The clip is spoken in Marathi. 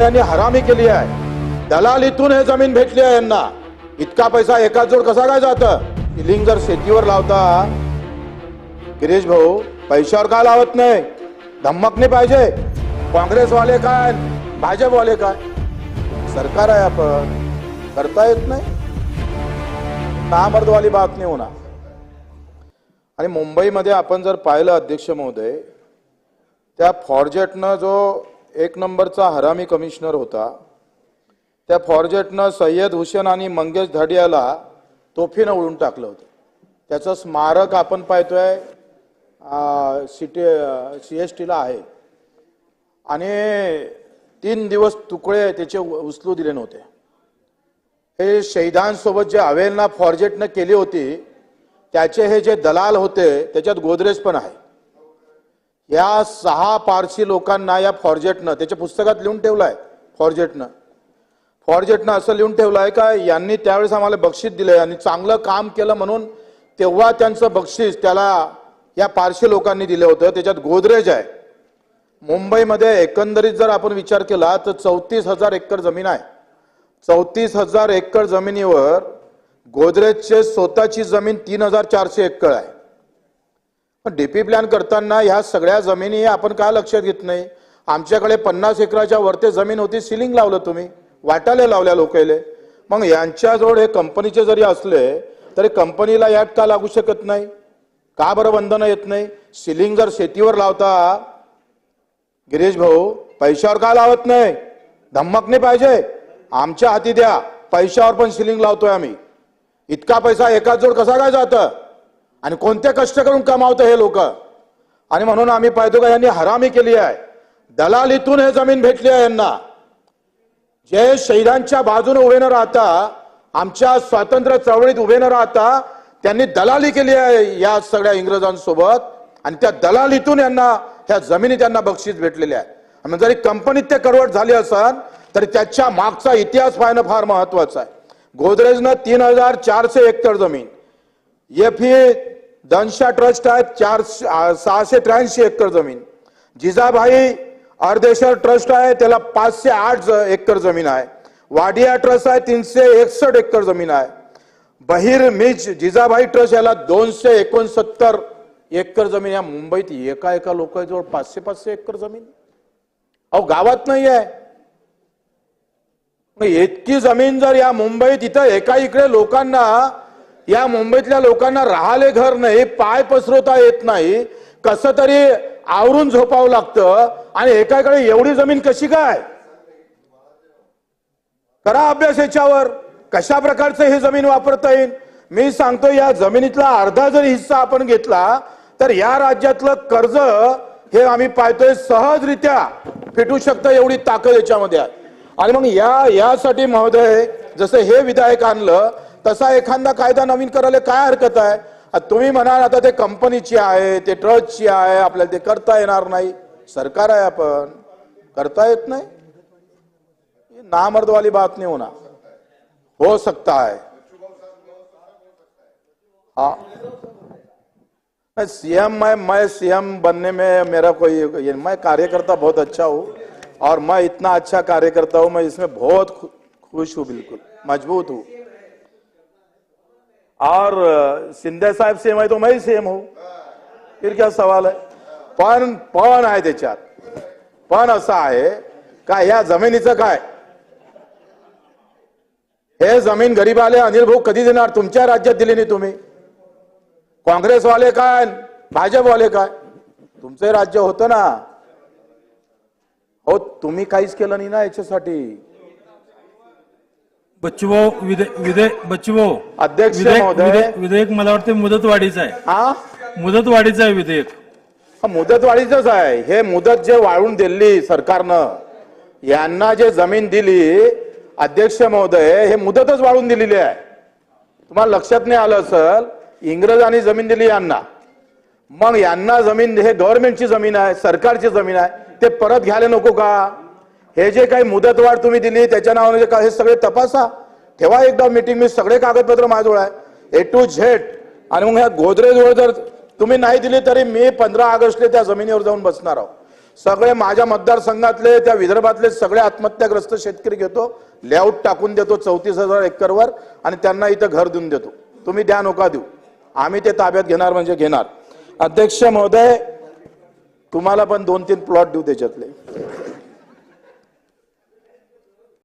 यांनी हरामी केली आहे. दलालीतून हे जमीन भेटली आहे यांना. इतका पैसा एकाच जोड कसा काय जात? सिलिंग जर शेतीवर लावता गिरीश भाऊ पैशावर का लावत नाही? धम्मक नाही पाहिजे. काँग्रेसवाले काय? भाजपवाले काय? सरकार आहे आपण. करता येत नाही. नामर्दवाली बात नाही होणार. आणि मुंबईमध्ये आपण जर पाहिलं अध्यक्ष महोदय त्या फॉर्जेटनं जो एक नंबरचा हरामी कमिशनर होता. त्या फॉर्जेटनं सय्यद हुसेन आणि मंगेश धडियाला तोफीनं उडून टाकलं होतं. त्याचं स्मारक आपण पाहतोय सिटी सी एस टीला आहे. आणि तीन दिवस तुकडे त्याचे उ- उचलू दिले नव्हते. हे शहीदांसोबत जे अवेलना फॉर्जेटनं केली होती त्याचे हे जे दलाल होते त्याच्यात गोदरेज पण आहे. या सहा पारशी लोकांना या फॉर्जेटनं त्याच्या पुस्तकात लिहून ठेवलं आहे फॉर्जेटनं. फॉर्जेटनं असं लिहून ठेवलं आहे का यांनी त्यावेळेस आम्हाला बक्षीस दिलं आणि चांगलं काम केलं म्हणून तेव्हा त्यांचं बक्षीस त्याला या पारशी लोकांनी दिलं होतं. त्याच्यात गोदरेज आहे. मुंबईमध्ये एकंदरीत जर आपण विचार केला तर चौतीस हजार एकर जमीन आहे. चौतीस हजार एकर जमिनीवर गोदरेजचे स्वतःची जमीन तीन हजार चारशे एकर आहे. डीपी प्लॅन करताना ह्या सगळ्या जमिनी आपण का लक्षात घेत नाही? आमच्याकडे पन्नास एकराच्या वरती जमीन होती सिलिंग लावलं तुम्ही. वाटाले लावल्या लोकायले. मग यांच्याजवळ हे कंपनीचे जरी असले तरी कंपनीला यात का लागू शकत नाही? का बरं बंधनं येत नाही? सिलिंग जर शेतीवर लावता गिरीश भाऊ पैशावर का लावत नाही? धम्मक नाही पाहिजे. आमच्या हाती द्या. पैशावर पण सिलिंग लावतोय आम्ही. इतका पैसा एकाच जोड कसा काय जातं? आणि कोणते कष्ट करून कमावतं हे लोक? आणि म्हणून आम्ही पाहतो का यांनी हरामी केली आहे. दलालीतून हे जमीन भेटली आहे यांना. जे शहीदांच्या बाजूने उभे न राहता आमच्या स्वातंत्र्य चळवळीत उभे न राहता त्यांनी दलाली केली आहे या सगळ्या इंग्रजांसोबत. आणि त्या दलालीतून यांना ह्या जमिनी त्यांना बक्षीस भेटलेले आहे. आणि जरी कंपनीत ते करवट झाली असेल तरी त्याच्या मागचा इतिहास पाहणं फार महत्त्वाचा आहे. गोदरेजनं तीन हजार चारशे एकतर जमीन. एफ ही दनशा ट्रस्ट आहे चार सहाशे त्र्याऐंशी एकर जमीन. जिजाभाई अर्धेश्वर ट्रस्ट आहे त्याला पाचशे आठ एकर जमीन आहे. वाडिया ट्रस्ट आहे तीनशे एकसष्ट एकर जमीन आहे. बहिर मिज जिजाभाई ट्रस्ट याला दोनशे एकोणसत्तर एकर जमीन या मुंबईत एका एका लोकांजवळ पाचशे पाचशे एकर जमीन. अहो गावात नाही आहे. इतकी जमीन जर या मुंबईत इथं एका इकडे लोकांना या मुंबईतल्या लोकांना राहाले घर नाही पाय पसरवता येत नाही कसं तरी आवरून झोपावं लागतं आणि एकाकडे एवढी जमीन कशी काय? करा अभ्यास याच्यावर. कशा प्रकारचं ही जमीन वापरता येईल? मी सांगतो या जमिनीतला अर्धा जरी हिस्सा आपण घेतला तर या राज्यातलं कर्ज हे आम्ही पाहतोय सहजरित्या फिटू शकतं एवढी ताकद याच्यामध्ये आहे. आणि मग या यासाठी महोदय जसं हे विधायक आणलं तसा एखादा कायदा नवीन करायला काय हरकत आता तुम्ही म्हणाल आता ते कंपनीची आहे, ते ट्रस्टची आहे, आपल्याला करता नाही. सरकार आहे आपण. करता येत नाही? नामर्द वाली बात नहीं होना हो सकता है हाँ. मैं सीएम मैं मैं सीएम बनने में मेरा कोई ये मैं कार्यकर्ता बहुत अच्छा हूँ और मैं इतना अच्छा कार्यकर्ता हूँ, मैं इसमें बहुत खुश हूँ बिल्कुल, मज़बूत हूँ। और अ, शिंदे साहेब सेम है तो मैं सेम सीएम फिर क्या सवाल आहे पण पण आहे त्याच्यात. पण असं आहे का ह्या जमिनीचं काय? हे जमीन गरीबाले अनिल भाऊ कधी देणार? तुमच्या राज्यात दिली नाही तुम्ही. काँग्रेसवाले काय? भाजपवाले काय? तुमचं राज्य होतं ना. हो तुम्ही काहीच केलं नाही ना याच्यासाठी. विधे विधेयक बच्चूभाऊ अध्यक्ष विधेयक महोदय. विधेयक- मला वाटते मुदतवाढीचं आहे. हा मुदतवाढीचं आहे विधेयक. हा, मुदतवाढीच आहे. हे मुदत जे वाढवून दिली सरकारनं यांना जे जमीन दिली अध्यक्ष महोदय हे मुदतच वाढवून दिलेली आहे. तुम्हाला लक्षात नाही आलं असल इंग्रजांनी जमीन दिली यांना. मग यांना जमीन हे गव्हर्नमेंटची जमीन आहे सरकारची जमीन आहे ते परत घ्यायला नको का? हे जे काही मुदतवाढ तुम्ही दिली त्याच्या नावाने जे हे सगळे तपासा. ठेवा एकदा मीटिंग मी सगळे कागदपत्र माझ्याजवळ आहे ए टू झेड आणि मग ह्या गोदरेजवर जर तुम्ही नाही दिली तरी मी पंधरा ऑगस्टले त्या जमिनीवर जाऊन बसणार आहोत सगळे माझ्या मतदारसंघातले त्या विदर्भातले सगळे आत्महत्याग्रस्त शेतकरी घेतो लेआउट टाकून देतो चौतीस हजार एकरवर आणि त्यांना इथं घर देऊन देतो. तुम्ही द्या नका देऊ. आम्ही ते ताब्यात घेणार म्हणजे घेणार. अध्यक्ष महोदय तुम्हाला पण दोन तीन प्लॉट देऊ त्याच्यातले.